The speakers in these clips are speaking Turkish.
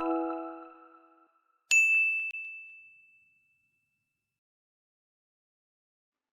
you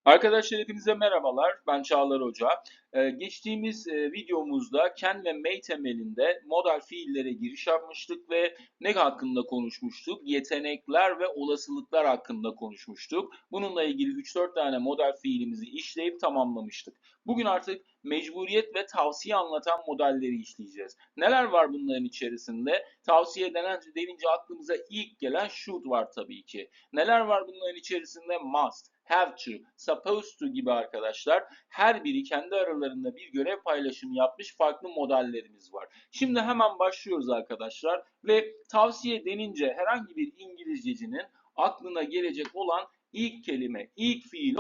Arkadaşlar hepinize merhabalar. Ben Çağlar Hoca. Ee, geçtiğimiz e, videomuzda can ve may temelinde modal fiillere giriş yapmıştık ve ne hakkında konuşmuştuk? Yetenekler ve olasılıklar hakkında konuşmuştuk. Bununla ilgili 3-4 tane modal fiilimizi işleyip tamamlamıştık. Bugün artık mecburiyet ve tavsiye anlatan modelleri işleyeceğiz. Neler var bunların içerisinde? Tavsiye denen, denince aklımıza ilk gelen should var tabii ki. Neler var bunların içerisinde? Must, have to, supposed to gibi arkadaşlar. Her biri kendi aralarında bir görev paylaşımı yapmış farklı modellerimiz var. Şimdi hemen başlıyoruz arkadaşlar ve tavsiye denince herhangi bir İngilizcecinin aklına gelecek olan ilk kelime, ilk fiil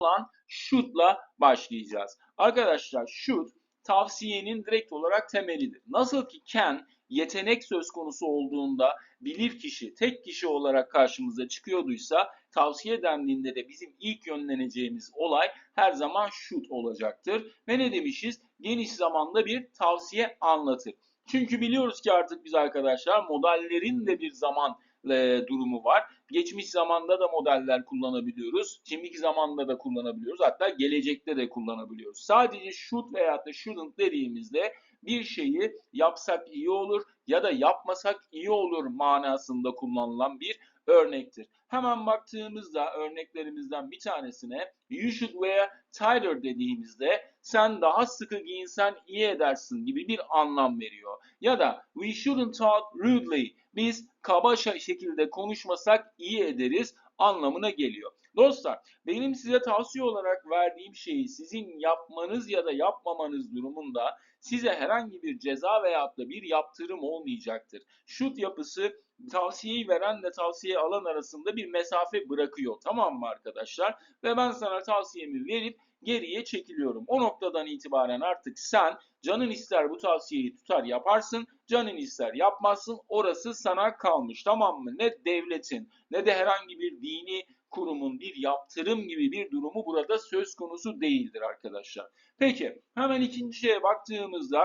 olan should'la başlayacağız. Arkadaşlar should tavsiyenin direkt olarak temelidir. Nasıl ki can yetenek söz konusu olduğunda bilir kişi tek kişi olarak karşımıza çıkıyorduysa tavsiye dendiğinde de bizim ilk yönleneceğimiz olay her zaman should olacaktır. Ve ne demişiz? Geniş zamanda bir tavsiye anlatır. Çünkü biliyoruz ki artık biz arkadaşlar modellerin de bir zaman e, durumu var. Geçmiş zamanda da modeller kullanabiliyoruz. Şimdiki zamanda da kullanabiliyoruz. Hatta gelecekte de kullanabiliyoruz. Sadece should veya da shouldn't dediğimizde bir şeyi yapsak iyi olur ya da yapmasak iyi olur manasında kullanılan bir örnektir. Hemen baktığımızda örneklerimizden bir tanesine you should wear tighter dediğimizde sen daha sıkı giyinsen iyi edersin gibi bir anlam veriyor. Ya da we shouldn't talk rudely biz kaba şekilde konuşmasak iyi ederiz anlamına geliyor. Dostlar benim size tavsiye olarak verdiğim şeyi sizin yapmanız ya da yapmamanız durumunda size herhangi bir ceza veya da bir yaptırım olmayacaktır. Şut yapısı tavsiyeyi veren ve tavsiye alan arasında bir mesafe bırakıyor. Tamam mı arkadaşlar? Ve ben sana tavsiyemi verip geriye çekiliyorum. O noktadan itibaren artık sen canın ister bu tavsiyeyi tutar yaparsın, canın ister yapmazsın. Orası sana kalmış. Tamam mı? Ne devletin ne de herhangi bir dini kurumun bir yaptırım gibi bir durumu burada söz konusu değildir arkadaşlar. Peki hemen ikinci şeye baktığımızda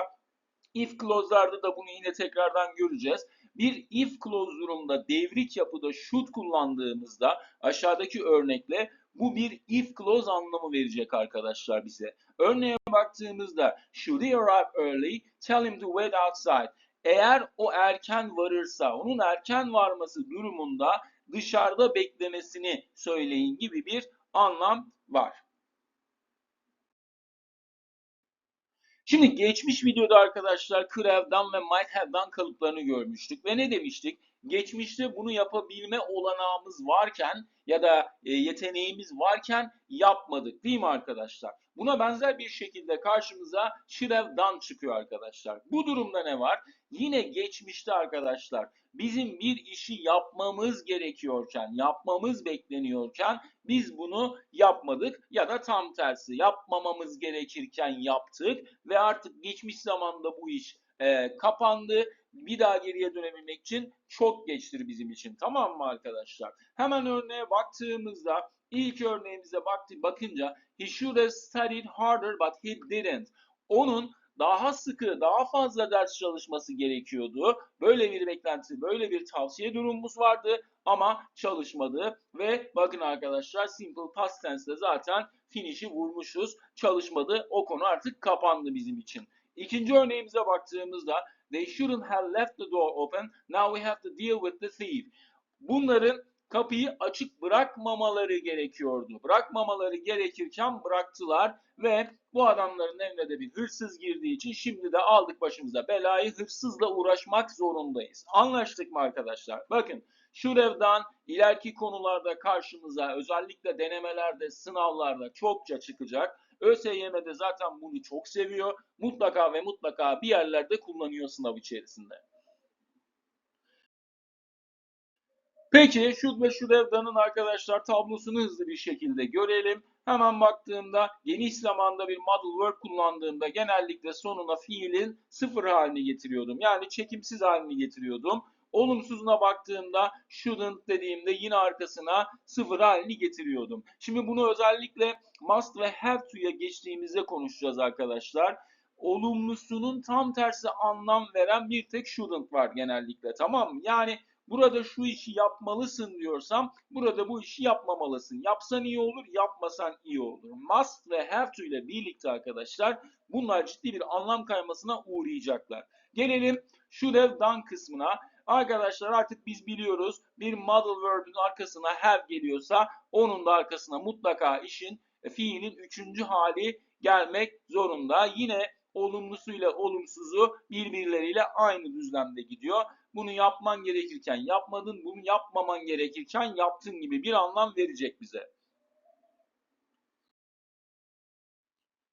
if clause'larda da bunu yine tekrardan göreceğiz. Bir if clause durumda devrik yapıda should kullandığımızda aşağıdaki örnekle bu bir if clause anlamı verecek arkadaşlar bize. Örneğe baktığımızda should he arrive early, tell him to wait outside. Eğer o erken varırsa, onun erken varması durumunda dışarıda beklemesini söyleyin gibi bir anlam var. Şimdi geçmiş videoda arkadaşlar could have'dan ve might have'dan kalıplarını görmüştük ve ne demiştik? Geçmişte bunu yapabilme olanağımız varken ya da e, yeteneğimiz varken yapmadık değil mi arkadaşlar? Buna benzer bir şekilde karşımıza should have done çıkıyor arkadaşlar. Bu durumda ne var? Yine geçmişte arkadaşlar bizim bir işi yapmamız gerekiyorken, yapmamız bekleniyorken biz bunu yapmadık ya da tam tersi yapmamamız gerekirken yaptık ve artık geçmiş zamanda bu iş e, kapandı. Bir daha geriye dönebilmek için çok geçtir bizim için. Tamam mı arkadaşlar? Hemen örneğe baktığımızda ilk örneğimize baktı, bakınca he should have studied harder but he didn't. Onun daha sıkı, daha fazla ders çalışması gerekiyordu. Böyle bir beklenti, böyle bir tavsiye durumumuz vardı ama çalışmadı ve bakın arkadaşlar simple past tense'de zaten finish'i vurmuşuz. Çalışmadı. O konu artık kapandı bizim için. İkinci örneğimize baktığımızda they shouldn't have left the door open. Now we have to deal with the thief. Bunların kapıyı açık bırakmamaları gerekiyordu. Bırakmamaları gerekirken bıraktılar ve bu adamların evine de bir hırsız girdiği için şimdi de aldık başımıza belayı hırsızla uğraşmak zorundayız. Anlaştık mı arkadaşlar? Bakın Şurev'dan ileriki konularda karşımıza özellikle denemelerde, sınavlarda çokça çıkacak. ÖSYM'de zaten bunu çok seviyor. Mutlaka ve mutlaka bir yerlerde kullanıyor sınav içerisinde. Peki should ve should have done'ın arkadaşlar tablosunu hızlı bir şekilde görelim. Hemen baktığımda geniş zamanda bir model verb kullandığımda genellikle sonuna fiilin sıfır halini getiriyordum. Yani çekimsiz halini getiriyordum. Olumsuzuna baktığımda shouldn't dediğimde yine arkasına sıfır halini getiriyordum. Şimdi bunu özellikle must ve have to'ya geçtiğimizde konuşacağız arkadaşlar. olumlusunun tam tersi anlam veren bir tek shouldn't var genellikle tamam mı? Yani burada şu işi yapmalısın diyorsam burada bu işi yapmamalısın. Yapsan iyi olur, yapmasan iyi olur. Must ve have to ile birlikte arkadaşlar bunlar ciddi bir anlam kaymasına uğrayacaklar. Gelelim should have done kısmına. Arkadaşlar artık biz biliyoruz bir model verb'ün arkasına have geliyorsa onun da arkasına mutlaka işin e, fiilin üçüncü hali gelmek zorunda. Yine olumlusuyla olumsuzu birbirleriyle aynı düzlemde gidiyor. Bunu yapman gerekirken yapmadın, bunu yapmaman gerekirken yaptın gibi bir anlam verecek bize.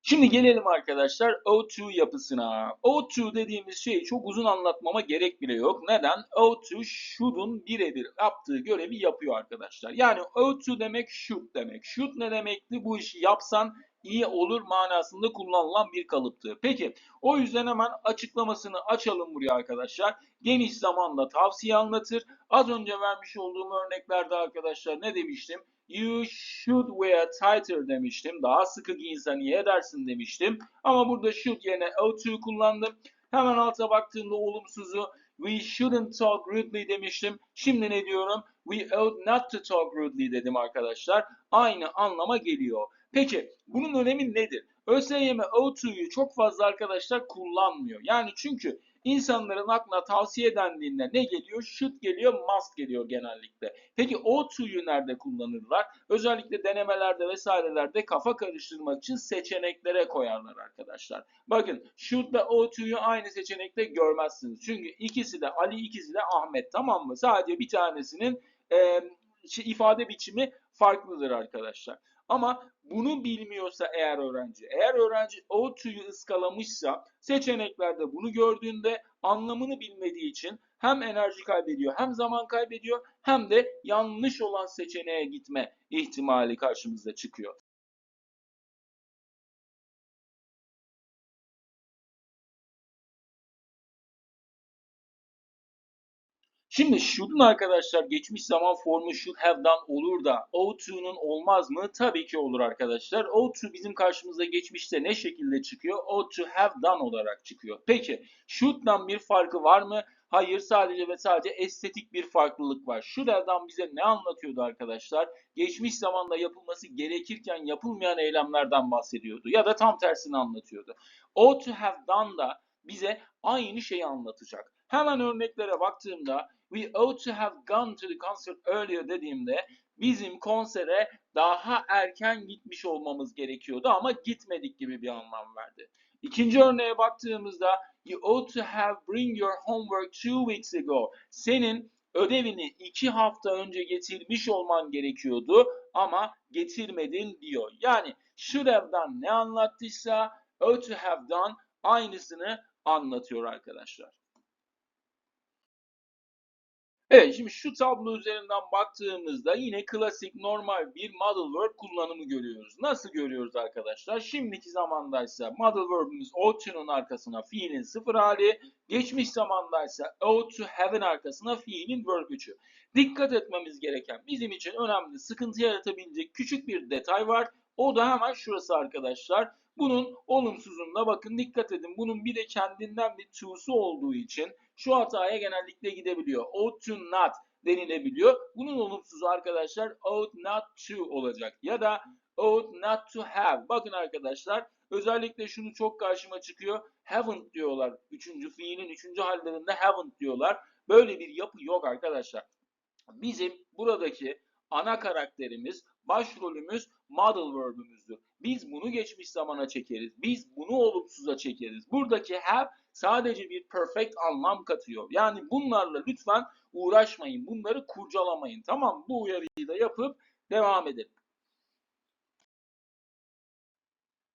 Şimdi gelelim arkadaşlar O2 yapısına. O2 dediğimiz şeyi çok uzun anlatmama gerek bile yok. Neden? O2 should'un birebir yaptığı görevi yapıyor arkadaşlar. Yani O2 demek should demek. Should ne demekti? Bu işi yapsan iyi olur manasında kullanılan bir kalıptı. Peki o yüzden hemen açıklamasını açalım buraya arkadaşlar. Geniş zamanda tavsiye anlatır. Az önce vermiş olduğum örneklerde arkadaşlar ne demiştim? You should wear tighter demiştim. Daha sıkı giyinsen iyi edersin demiştim. Ama burada should yerine O2 kullandım. Hemen alta baktığımda olumsuzu we shouldn't talk rudely demiştim. Şimdi ne diyorum? We ought not to talk rudely dedim arkadaşlar. Aynı anlama geliyor. Peki bunun önemi nedir? ÖSYM O2'yu çok fazla arkadaşlar kullanmıyor. Yani çünkü insanların aklına tavsiye dendiğinde ne geliyor? Should geliyor, must geliyor genellikle. Peki O2'yu nerede kullanırlar? Özellikle denemelerde vesairelerde kafa karıştırmak için seçeneklere koyarlar arkadaşlar. Bakın should ve O2'yu aynı seçenekte görmezsiniz. Çünkü ikisi de Ali, ikisi de Ahmet tamam mı? Sadece bir tanesinin e, ifade biçimi farklıdır arkadaşlar. Ama bunu bilmiyorsa eğer öğrenci, eğer öğrenci o tüyü ıskalamışsa seçeneklerde bunu gördüğünde anlamını bilmediği için hem enerji kaybediyor hem zaman kaybediyor hem de yanlış olan seçeneğe gitme ihtimali karşımıza çıkıyor. Şimdi should'un arkadaşlar geçmiş zaman formu should have done olur da O2'nun olmaz mı? Tabii ki olur arkadaşlar. O2 bizim karşımıza geçmişte ne şekilde çıkıyor? O2 have done olarak çıkıyor. Peki should'dan bir farkı var mı? Hayır sadece ve sadece estetik bir farklılık var. Should have'dan bize ne anlatıyordu arkadaşlar? Geçmiş zamanda yapılması gerekirken yapılmayan eylemlerden bahsediyordu. Ya da tam tersini anlatıyordu. Ought to have done da bize aynı şeyi anlatacak. Hemen örneklere baktığımda we ought to have gone to the concert earlier dediğimde bizim konsere daha erken gitmiş olmamız gerekiyordu ama gitmedik gibi bir anlam verdi. İkinci örneğe baktığımızda you ought to have bring your homework two weeks ago. Senin ödevini iki hafta önce getirmiş olman gerekiyordu ama getirmedin diyor. Yani should have done ne anlattıysa ought to have done aynısını anlatıyor arkadaşlar. Evet şimdi şu tablo üzerinden baktığımızda yine klasik normal bir model verb kullanımı görüyoruz. Nasıl görüyoruz arkadaşlar? Şimdiki zamandaysa model verb'imiz ought to'nun arkasına fiilin sıfır hali, geçmiş zamandaysa ought to have'in arkasına fiilin verb 3'ü. Dikkat etmemiz gereken bizim için önemli sıkıntı yaratabilecek küçük bir detay var. O da hemen şurası arkadaşlar. Bunun olumsuzunda bakın dikkat edin. Bunun bir de kendinden bir to'su olduğu için şu hataya genellikle gidebiliyor. Ought to not denilebiliyor. Bunun olumsuzu arkadaşlar ought not to olacak. Ya da ought not to have. Bakın arkadaşlar özellikle şunu çok karşıma çıkıyor. Haven't diyorlar. Üçüncü fiilin üçüncü hallerinde haven't diyorlar. Böyle bir yapı yok arkadaşlar. Bizim buradaki ana karakterimiz, başrolümüz model verb'ümüzdür. Biz bunu geçmiş zamana çekeriz. Biz bunu olumsuza çekeriz. Buradaki have sadece bir perfect anlam katıyor. Yani bunlarla lütfen uğraşmayın. Bunları kurcalamayın. Tamam bu uyarıyı da yapıp devam edelim.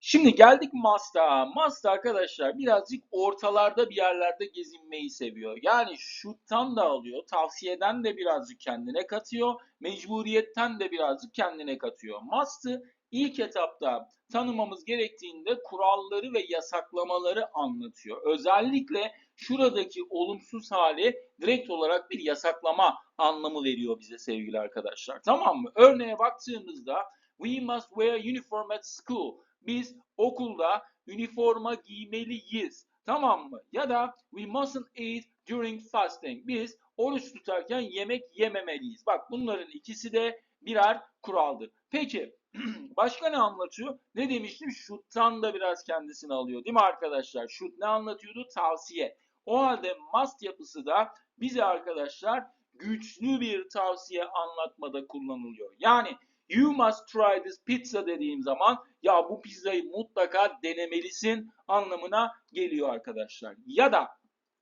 Şimdi geldik Masta. Masta arkadaşlar birazcık ortalarda bir yerlerde gezinmeyi seviyor. Yani şuttan da alıyor, tavsiyeden de birazcık kendine katıyor, mecburiyetten de birazcık kendine katıyor. Must'ı ilk etapta tanımamız gerektiğinde kuralları ve yasaklamaları anlatıyor. Özellikle şuradaki olumsuz hali direkt olarak bir yasaklama anlamı veriyor bize sevgili arkadaşlar. Tamam mı? Örneğe baktığımızda we must wear uniform at school. Biz okulda üniforma giymeliyiz. Tamam mı? Ya da we mustn't eat during fasting. Biz oruç tutarken yemek yememeliyiz. Bak bunların ikisi de birer kuraldır. Peki başka ne anlatıyor? Ne demiştim? Shoot'tan da biraz kendisini alıyor değil mi arkadaşlar? Shoot ne anlatıyordu? Tavsiye. O halde must yapısı da bize arkadaşlar güçlü bir tavsiye anlatmada kullanılıyor. Yani you must try this pizza dediğim zaman ya bu pizzayı mutlaka denemelisin anlamına geliyor arkadaşlar. Ya da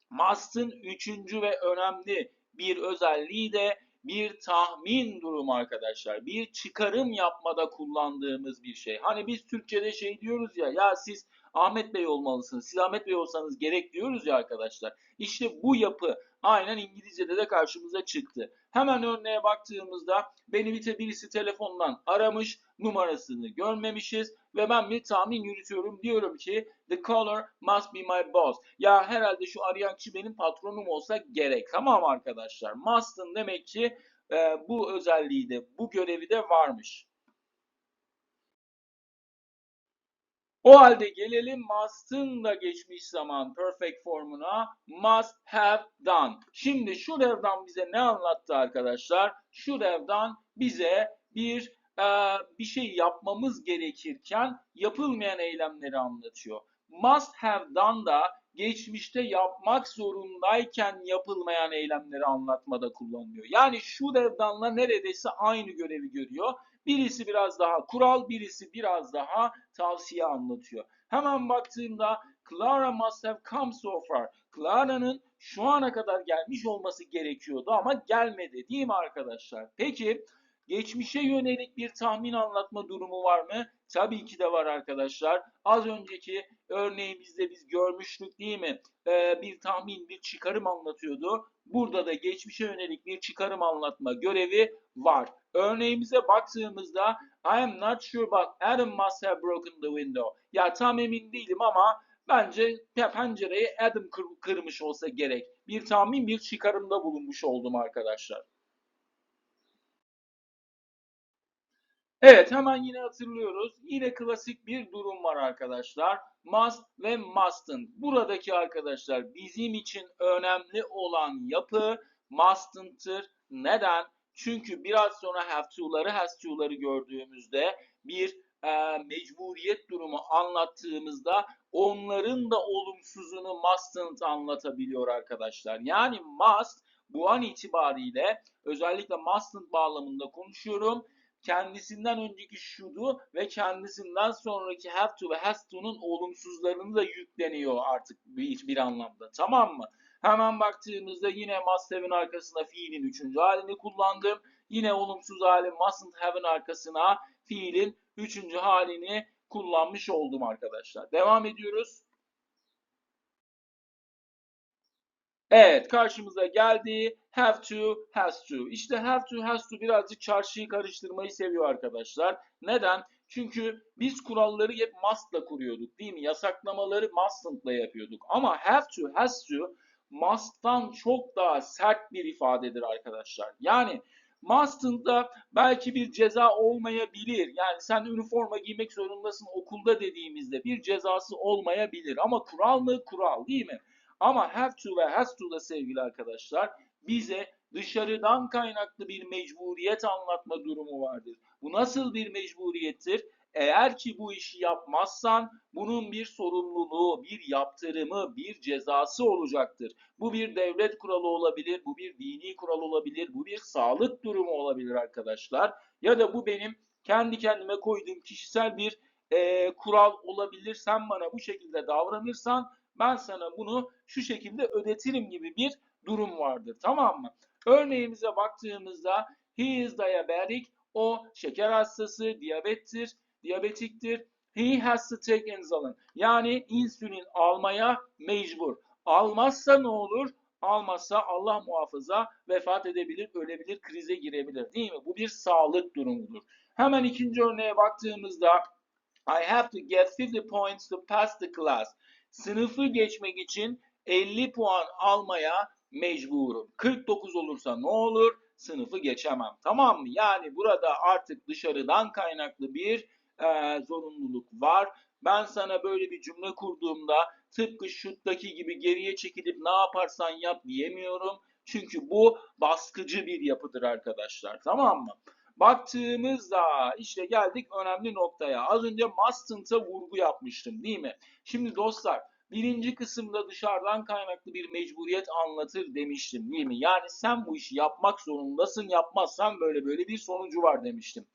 must'ın üçüncü ve önemli bir özelliği de bir tahmin durumu arkadaşlar. Bir çıkarım yapmada kullandığımız bir şey. Hani biz Türkçe'de şey diyoruz ya ya siz Ahmet Bey olmalısınız. Siz Ahmet Bey olsanız gerek diyoruz ya arkadaşlar. İşte bu yapı aynen İngilizce'de de karşımıza çıktı. Hemen örneğe baktığımızda beni bir birisi telefondan aramış, numarasını görmemişiz ve ben bir tahmin yürütüyorum. Diyorum ki the caller must be my boss. Ya herhalde şu arayan kişi benim patronum olsa gerek. Tamam arkadaşlar. Must'ın demek ki e, bu özelliği de bu görevi de varmış. O halde gelelim must'ın da geçmiş zaman perfect formuna must have done. Şimdi şu devdan bize ne anlattı arkadaşlar? Şu devdan bize bir e, bir şey yapmamız gerekirken yapılmayan eylemleri anlatıyor. Must have done da geçmişte yapmak zorundayken yapılmayan eylemleri anlatmada kullanılıyor. Yani şu devdanla neredeyse aynı görevi görüyor. Birisi biraz daha kural, birisi biraz daha tavsiye anlatıyor. Hemen baktığımda Clara must have come so far. Clara'nın şu ana kadar gelmiş olması gerekiyordu ama gelmedi değil mi arkadaşlar? Peki geçmişe yönelik bir tahmin anlatma durumu var mı? Tabii ki de var arkadaşlar. Az önceki örneğimizde biz görmüştük değil mi? Ee, bir tahmin, bir çıkarım anlatıyordu. Burada da geçmişe yönelik bir çıkarım anlatma görevi var. Örneğimize baktığımızda I am not sure but Adam must have broken the window. Ya tam emin değilim ama bence pencereyi Adam kır, kırmış olsa gerek. Bir tahmin, bir çıkarımda bulunmuş oldum arkadaşlar. Evet hemen yine hatırlıyoruz. Yine klasik bir durum var arkadaşlar. Must ve mustn't. Buradaki arkadaşlar bizim için önemli olan yapı mustn'tır. Neden? Çünkü biraz sonra have to'ları, has to'ları gördüğümüzde bir e, mecburiyet durumu anlattığımızda onların da olumsuzunu mustn't anlatabiliyor arkadaşlar. Yani must bu an itibariyle özellikle mustn't bağlamında konuşuyorum kendisinden önceki şudu ve kendisinden sonraki have ve has olumsuzlarını da yükleniyor artık bir, bir anlamda. Tamam mı? Hemen baktığımızda yine must have'in arkasına fiilin üçüncü halini kullandım. Yine olumsuz hali mustn't have'in arkasına fiilin üçüncü halini kullanmış oldum arkadaşlar. Devam ediyoruz. Evet karşımıza geldi have to, has to. İşte have to, has to birazcık çarşıyı karıştırmayı seviyor arkadaşlar. Neden? Çünkü biz kuralları hep must'la kuruyorduk değil mi? Yasaklamaları mustn't'la yapıyorduk. Ama have to, has to must'tan çok daha sert bir ifadedir arkadaşlar. Yani mustn'da belki bir ceza olmayabilir. Yani sen üniforma giymek zorundasın okulda dediğimizde bir cezası olmayabilir. Ama kural mı? Kural değil mi? Ama have to ve has to da sevgili arkadaşlar bize dışarıdan kaynaklı bir mecburiyet anlatma durumu vardır. Bu nasıl bir mecburiyettir? Eğer ki bu işi yapmazsan bunun bir sorumluluğu, bir yaptırımı, bir cezası olacaktır. Bu bir devlet kuralı olabilir, bu bir dini kural olabilir, bu bir sağlık durumu olabilir arkadaşlar. Ya da bu benim kendi kendime koyduğum kişisel bir e, kural olabilir. Sen bana bu şekilde davranırsan ben sana bunu şu şekilde ödetirim gibi bir durum vardır. Tamam mı? Örneğimize baktığımızda he is diabetic. O şeker hastası, diyabettir, diyabetiktir. He has to take insulin. Yani insülin almaya mecbur. Almazsa ne olur? Almazsa Allah muhafaza vefat edebilir, ölebilir, krize girebilir. Değil mi? Bu bir sağlık durumudur. Hemen ikinci örneğe baktığımızda I have to get 50 points to pass the class. Sınıfı geçmek için 50 puan almaya mecburum. 49 olursa ne olur? Sınıfı geçemem. Tamam mı? Yani burada artık dışarıdan kaynaklı bir e, zorunluluk var Ben sana böyle bir cümle kurduğumda tıpkı şuttaki gibi geriye çekilip ne yaparsan yap diyemiyorum. Çünkü bu baskıcı bir yapıdır arkadaşlar. Tamam mı? Baktığımızda işte geldik önemli noktaya. Az önce mustn'ta vurgu yapmıştım değil mi? Şimdi dostlar birinci kısımda dışarıdan kaynaklı bir mecburiyet anlatır demiştim değil mi? Yani sen bu işi yapmak zorundasın yapmazsan böyle böyle bir sonucu var demiştim.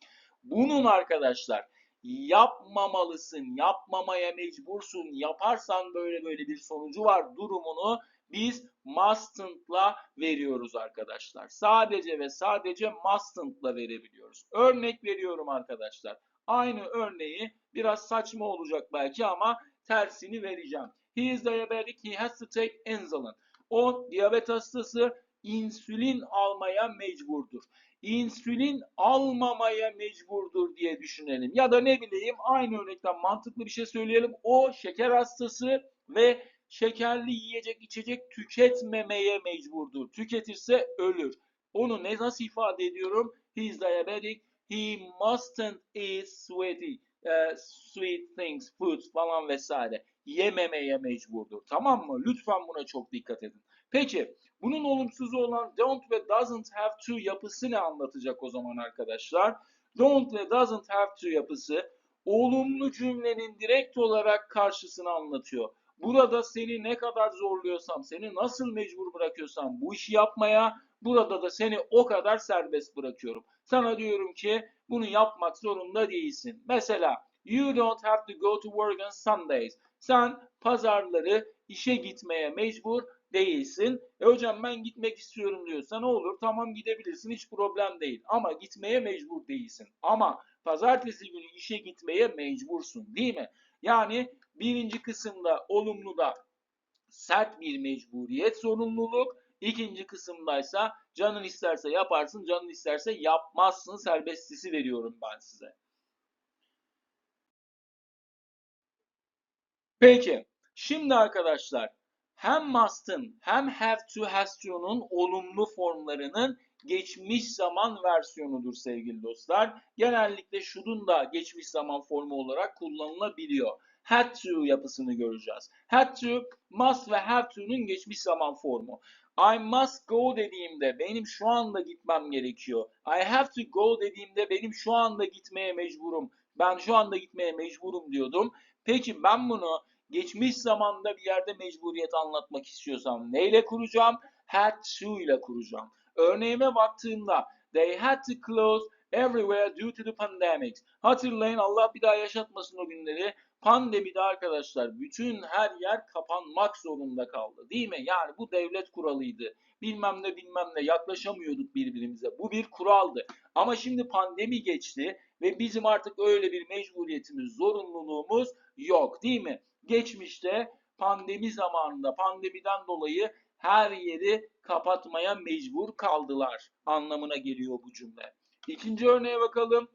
Bunun arkadaşlar yapmamalısın, yapmamaya mecbursun, yaparsan böyle böyle bir sonucu var durumunu biz mustn'tla veriyoruz arkadaşlar. Sadece ve sadece mustn'tla verebiliyoruz. Örnek veriyorum arkadaşlar. Aynı örneği biraz saçma olacak belki ama tersini vereceğim. He is diabetic, he has to take insulin. O diyabet hastası insülin almaya mecburdur. İnsülin almamaya mecburdur diye düşünelim. Ya da ne bileyim aynı örnekten mantıklı bir şey söyleyelim. O şeker hastası ve şekerli yiyecek içecek tüketmemeye mecburdur. Tüketirse ölür. Onu ne nasıl ifade ediyorum? He is diabetic. He mustn't eat sweety, uh, sweet things, foods falan vesaire. Yememeye mecburdur. Tamam mı? Lütfen buna çok dikkat edin. Peki bunun olumsuzu olan don't ve doesn't have to yapısı ne anlatacak o zaman arkadaşlar? Don't ve doesn't have to yapısı olumlu cümlenin direkt olarak karşısını anlatıyor. Burada seni ne kadar zorluyorsam, seni nasıl mecbur bırakıyorsam bu işi yapmaya, burada da seni o kadar serbest bırakıyorum. Sana diyorum ki bunu yapmak zorunda değilsin. Mesela you don't have to go to work on Sundays. Sen pazarları işe gitmeye mecbur değilsin. E hocam ben gitmek istiyorum diyorsa ne olur? Tamam gidebilirsin hiç problem değil. Ama gitmeye mecbur değilsin. Ama pazartesi günü işe gitmeye mecbursun değil mi? Yani birinci kısımda olumlu da sert bir mecburiyet zorunluluk. İkinci kısımdaysa canın isterse yaparsın, canın isterse yapmazsın serbestisi veriyorum ben size. Peki, şimdi arkadaşlar hem must'ın hem have to has to'nun olumlu formlarının geçmiş zaman versiyonudur sevgili dostlar. Genellikle should'un da geçmiş zaman formu olarak kullanılabiliyor. Had to yapısını göreceğiz. Had to, must ve have to'nun geçmiş zaman formu. I must go dediğimde benim şu anda gitmem gerekiyor. I have to go dediğimde benim şu anda gitmeye mecburum. Ben şu anda gitmeye mecburum diyordum. Peki ben bunu geçmiş zamanda bir yerde mecburiyet anlatmak istiyorsam neyle kuracağım? Had to ile kuracağım. Örneğime baktığımda they had to close everywhere due to the pandemic. Hatırlayın Allah bir daha yaşatmasın o günleri. Pandemide arkadaşlar bütün her yer kapanmak zorunda kaldı değil mi? Yani bu devlet kuralıydı. Bilmem ne bilmem ne yaklaşamıyorduk birbirimize. Bu bir kuraldı. Ama şimdi pandemi geçti ve bizim artık öyle bir mecburiyetimiz, zorunluluğumuz yok değil mi? Geçmişte pandemi zamanında pandemiden dolayı her yeri kapatmaya mecbur kaldılar anlamına geliyor bu cümle. İkinci örneğe bakalım.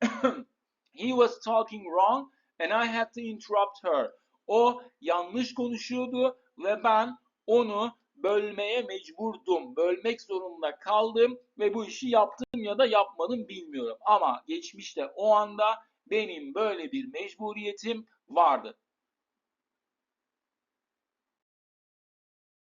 He was talking wrong and I had to interrupt her. O yanlış konuşuyordu ve ben onu bölmeye mecburdum. Bölmek zorunda kaldım ve bu işi yaptım ya da yapmadım bilmiyorum. Ama geçmişte o anda benim böyle bir mecburiyetim vardı.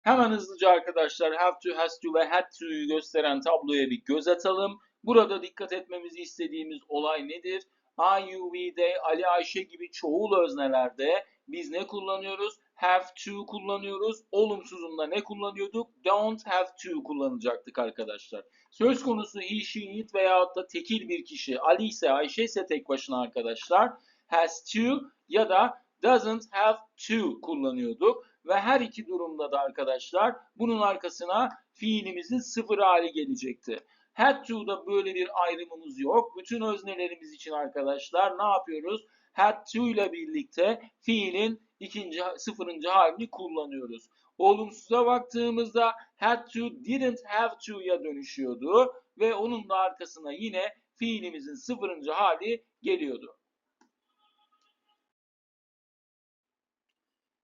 Hemen hızlıca arkadaşlar have to, has to ve had to'yu gösteren tabloya bir göz atalım. Burada dikkat etmemizi istediğimiz olay nedir? I, you, we, they, Ali, Ayşe gibi çoğul öznelerde biz ne kullanıyoruz? Have to kullanıyoruz. Olumsuzunda ne kullanıyorduk? Don't have to kullanacaktık arkadaşlar. Söz konusu he, she, it veyahut da tekil bir kişi. Ali ise Ayşe ise tek başına arkadaşlar. Has to ya da doesn't have to kullanıyorduk. Ve her iki durumda da arkadaşlar bunun arkasına fiilimizin sıfır hali gelecekti. Had to'da böyle bir ayrımımız yok. Bütün öznelerimiz için arkadaşlar ne yapıyoruz? Had to ile birlikte fiilin ikinci sıfırıncı halini kullanıyoruz. Olumsuza baktığımızda had to didn't have to'ya dönüşüyordu ve onun da arkasına yine fiilimizin sıfırıncı hali geliyordu.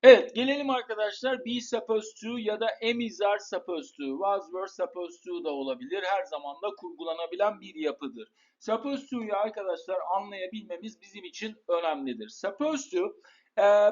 Evet gelelim arkadaşlar be supposed to ya da am is are supposed to, was were supposed to da olabilir. Her zaman da kurgulanabilen bir yapıdır. Supposed to'yu arkadaşlar anlayabilmemiz bizim için önemlidir. Supposed to e,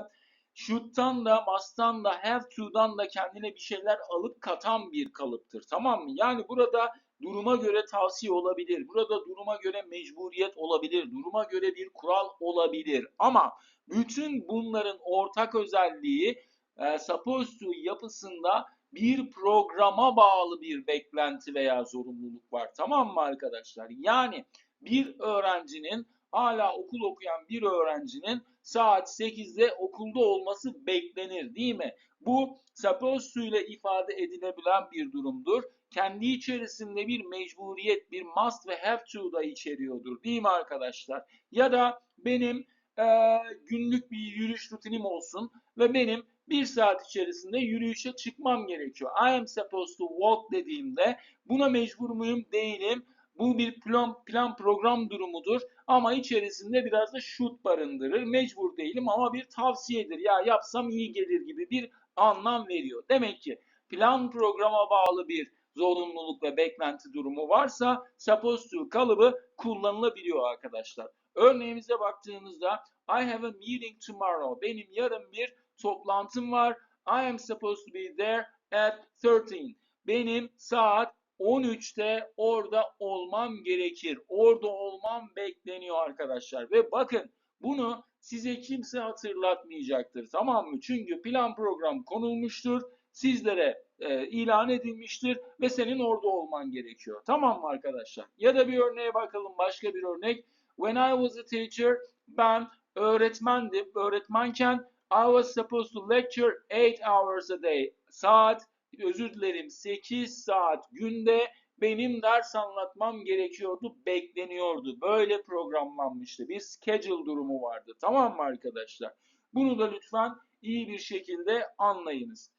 should'tan da must'tan da have to'dan da kendine bir şeyler alıp katan bir kalıptır. Tamam mı? Yani burada duruma göre tavsiye olabilir. Burada duruma göre mecburiyet olabilir. Duruma göre bir kural olabilir. Ama bütün bunların ortak özelliği e, supposed to yapısında bir programa bağlı bir beklenti veya zorunluluk var. Tamam mı arkadaşlar? Yani bir öğrencinin hala okul okuyan bir öğrencinin saat 8'de okulda olması beklenir değil mi? Bu supposed to ile ifade edilebilen bir durumdur. Kendi içerisinde bir mecburiyet, bir must ve have to da içeriyordur değil mi arkadaşlar? Ya da benim e, günlük bir yürüyüş rutinim olsun ve benim bir saat içerisinde yürüyüşe çıkmam gerekiyor. I am supposed to walk dediğimde buna mecbur muyum? Değilim. Bu bir plan, plan program durumudur ama içerisinde biraz da should barındırır. Mecbur değilim ama bir tavsiyedir. Ya yapsam iyi gelir gibi bir anlam veriyor. Demek ki plan programa bağlı bir zorunluluk ve beklenti durumu varsa supposed to kalıbı kullanılabiliyor arkadaşlar. Örneğimize baktığımızda I have a meeting tomorrow. Benim yarın bir toplantım var. I am supposed to be there at 13. Benim saat 13'te orada olmam gerekir. Orada olmam bekleniyor arkadaşlar. Ve bakın bunu size kimse hatırlatmayacaktır. Tamam mı? Çünkü plan program konulmuştur. Sizlere e, ilan edilmiştir ve senin orada olman gerekiyor. Tamam mı arkadaşlar? Ya da bir örneğe bakalım. Başka bir örnek. When I was a teacher, ben öğretmendim. Öğretmenken I was supposed to lecture 8 hours a day. Saat, özür dilerim 8 saat günde benim ders anlatmam gerekiyordu, bekleniyordu. Böyle programlanmıştı. Bir schedule durumu vardı. Tamam mı arkadaşlar? Bunu da lütfen iyi bir şekilde anlayınız.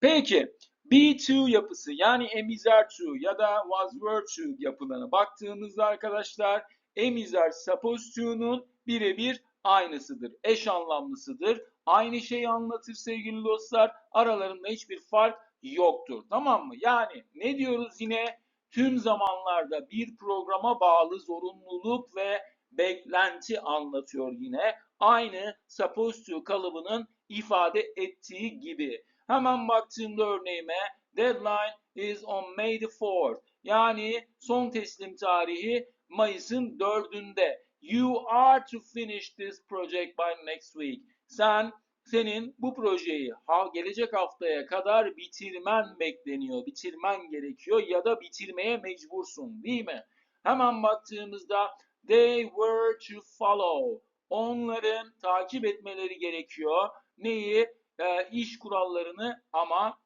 Peki B2 yapısı yani emizar to ya da was were to yapılarına baktığımızda arkadaşlar emizar supposed to'nun birebir aynısıdır. Eş anlamlısıdır. Aynı şeyi anlatır sevgili dostlar. Aralarında hiçbir fark yoktur. Tamam mı? Yani ne diyoruz yine? Tüm zamanlarda bir programa bağlı zorunluluk ve beklenti anlatıyor yine. Aynı supposed to kalıbının ifade ettiği gibi. Hemen baktığımda örneğime deadline is on May the 4th. Yani son teslim tarihi Mayıs'ın 4'ünde. You are to finish this project by next week. Sen senin bu projeyi ha, gelecek haftaya kadar bitirmen bekleniyor, bitirmen gerekiyor ya da bitirmeye mecbursun değil mi? Hemen baktığımızda they were to follow. Onların takip etmeleri gerekiyor. Neyi? E, iş kurallarını ama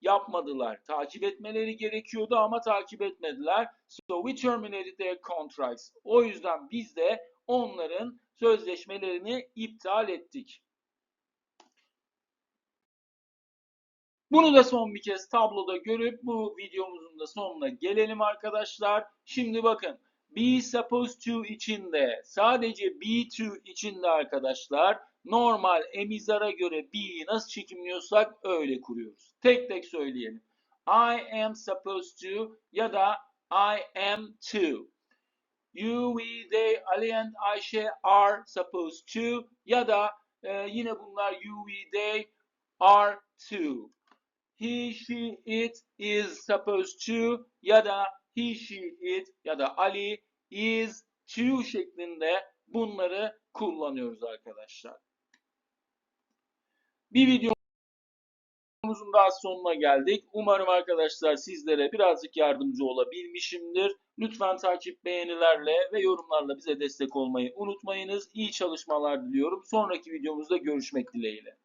yapmadılar. Takip etmeleri gerekiyordu ama takip etmediler. So we terminated their contracts. O yüzden biz de onların sözleşmelerini iptal ettik. Bunu da son bir kez tabloda görüp bu videomuzun da sonuna gelelim arkadaşlar. Şimdi bakın be supposed to içinde sadece be2 içinde arkadaşlar normal emizara göre B'yi nasıl çekimliyorsak öyle kuruyoruz. Tek tek söyleyelim. I am supposed to ya da I am to. You, we, they, Ali and Ayşe are supposed to ya da e, yine bunlar you, we, they are to. He, she, it is supposed to ya da he, she, it ya da Ali is to şeklinde bunları kullanıyoruz arkadaşlar. Bir videomuzun daha sonuna geldik. Umarım arkadaşlar sizlere birazcık yardımcı olabilmişimdir. Lütfen takip beğenilerle ve yorumlarla bize destek olmayı unutmayınız. İyi çalışmalar diliyorum. Sonraki videomuzda görüşmek dileğiyle.